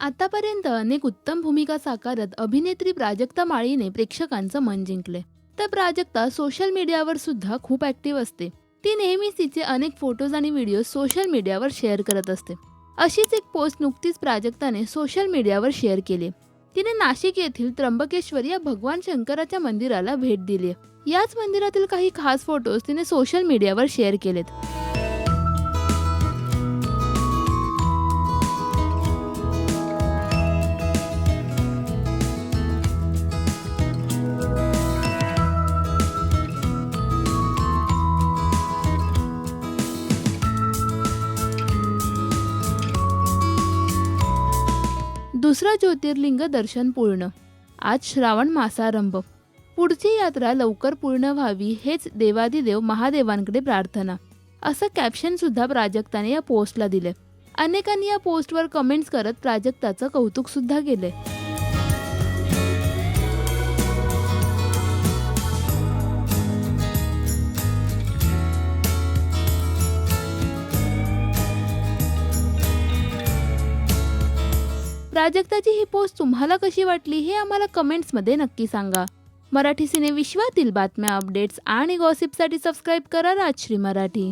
आतापर्यंत अनेक उत्तम भूमिका साकारत अभिनेत्री प्राजक्ता माळीने प्रेक्षकांचं मन जिंकले. तर प्राजक्ता सोशल मीडियावर सुद्धा खूप ऍक्टिव्ह असते. ती नेहमीच तिचे अनेक फोटोज आणि व्हिडिओ सोशल मीडियावर शेअर करत असते. अशीच एक पोस्ट नुकतीच प्राजक्ताने सोशल मीडियावर शेअर केली. तिने नाशिक येथील त्र्यंबकेश्वर या भगवान शंकराच्या मंदिराला भेट दिली. याच मंदिरातील काही खास फोटोज तिने सोशल मीडियावर शेअर केलेत. दुसरं ज्योतिर्लिंग दर्शन पूर्ण. आज श्रावण मासारंभ. पुढची यात्रा लवकर पूर्ण व्हावी हेच देवादिदेव महादेवांकडे प्रार्थना. असं कॅप्शन सुद्धा प्राजक्ताने या पोस्टला दिले अनेकांनी या पोस्टवर कमेंट्स करत प्राजक्ताचं कौतुक सुद्धा केले प्राजक्ताची ही पोस्ट तुम्हाला कशी वाटली हे आम्हाला कमेंट्समध्ये नक्की सांगा. मराठी सिने विश्वातील बातम्या अपडेट्स आणि गॉसिपसाठी सबस्क्राईब करा राजश्री मराठी.